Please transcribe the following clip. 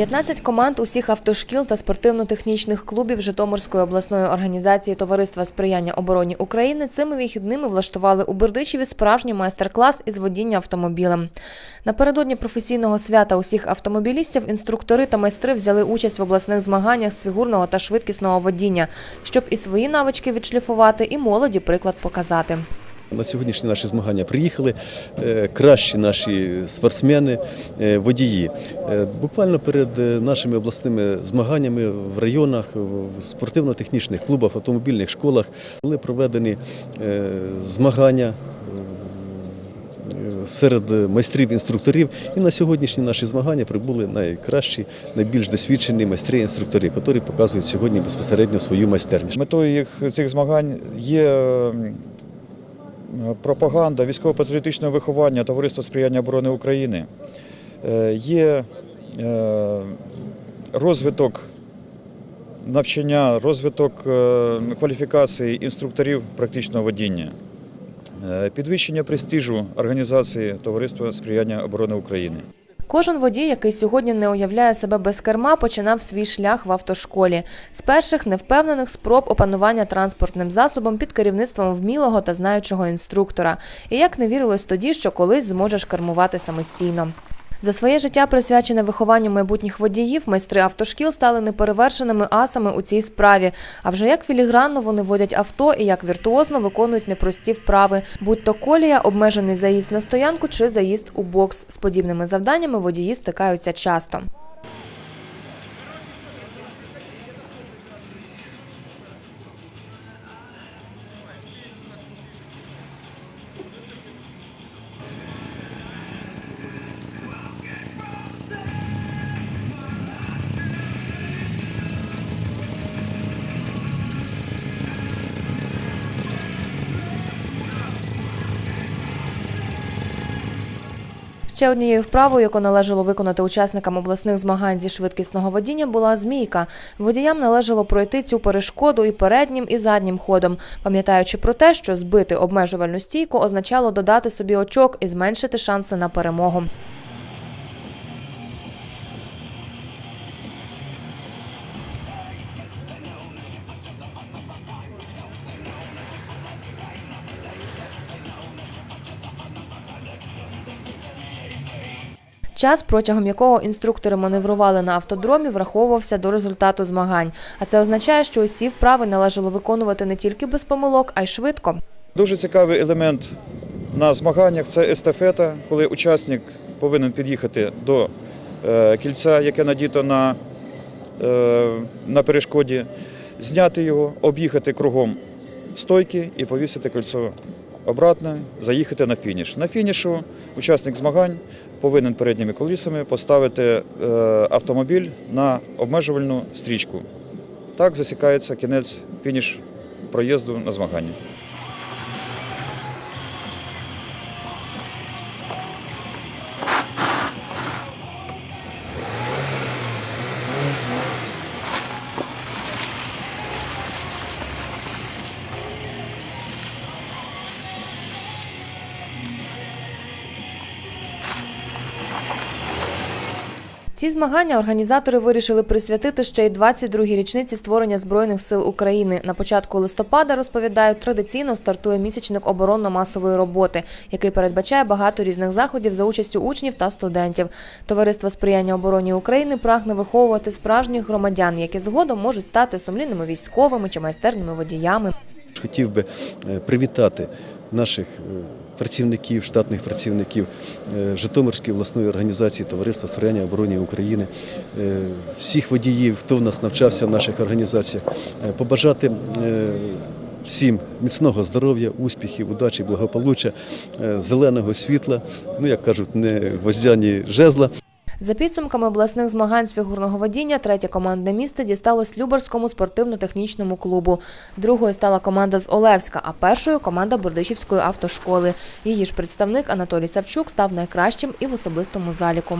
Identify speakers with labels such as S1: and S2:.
S1: 15 команд усіх автошкіл та спортивно-технічних клубів Житомирської обласної організації Товариства сприяння обороні України цими вихідними влаштували у Бердичеві справжній майстер-клас із водіння автомобілем. Напередодні професійного свята усіх автомобілістів інструктори та майстри взяли участь в обласних змаганнях з фігурного та швидкісного водіння, щоб і свої навички відшліфувати, і молоді приклад показати.
S2: На сьогоднішні наші змагання приїхали е, кращі наші спортсмени, е, водії. Е, Буквально перед нашими обласними змаганнями в районах, в спортивно-технічних клубах, автомобільних школах були проведені змагання. Серед майстрів інструкторів і на сьогоднішні наші змагання прибули найкращі, найбільш досвідчені майстри-інструктори, які показують сьогодні безпосередньо свою майстерність.
S3: Метою їх цих змагань є пропаганда військово-патріотичного виховання Товариства сприяння оборони України, Е, є е, розвиток навчання, розвиток е, кваліфікації інструкторів практичного водіння, підвищення престижу організації Товариства сприяння оборони України.
S1: Кожен водій, який сьогодні не уявляє себе без керма, починав свій шлях в автошколі з перших невпевнених спроб опанування транспортним засобом під керівництвом вмілого та знаючого інструктора. І як не вірилось тоді, що колись зможеш кермувати самостійно. За своє життя, присвячене вихованню майбутніх водіїв, майстри автошкіл стали неперевершеними асами у цій справі. А вже як філігранно вони водять авто і як віртуозно виконують непрості вправи, будь то колія, обмежений заїзд на стоянку чи заїзд у бокс. З подібними завданнями водії стикаються часто. Ще однією вправою, яку належало виконати учасникам обласних змагань зі швидкісного водіння, була змійка. Водіям належало пройти цю перешкоду і переднім, і заднім ходом, пам'ятаючи про те, що збити обмежувальну стійку означало додати собі очок і зменшити шанси на перемогу. Час, протягом якого інструктори маневрували на автодромі, враховувався до результату змагань. А це означає, що усі вправи належало виконувати не тільки без помилок, а й швидко.
S3: Дуже цікавий елемент на змаганнях це естафета, коли учасник повинен під'їхати до е, кільця, яке надіто на, е, на перешкоді, зняти його, об'їхати кругом стойки і повісити кільцо обратно, заїхати на фініш. На фінішу учасник змагань повинен передніми колісами поставити е, автомобіль на обмежувальну стрічку. Так засікається кінець фініш проїзду на змагання.
S1: Ці змагання організатори вирішили присвятити ще й 22-й річниці створення Збройних сил України. На початку листопада, розповідають, традиційно стартує місячник оборонно-масової роботи, який передбачає багато різних заходів за участю учнів та студентів. Товариство сприяння обороні України прагне виховувати справжніх громадян, які згодом можуть стати сумлінними військовими чи майстерніми водіями.
S2: Хотів би е, привітати наших е, працівників, штатних працівників е, Житомирської обласної організації Товариства сприяння обороні України, е, всіх водіїв, хто в нас навчався в наших організаціях, е, побажати всім міцного здоров'я, успіхів, удачі, благополуччя, зеленого світла, ну як кажуть, не гвоздяні жезла.
S1: За підсумками обласних змагань з фігурного водіння, третє командне місце дісталось Любарському спортивно-технічному клубу. Другою стала команда з Олевська, а першою команда Бердичівської автошколи. Її ж представник Анатолій Савчук став найкращим і в особистому заліку.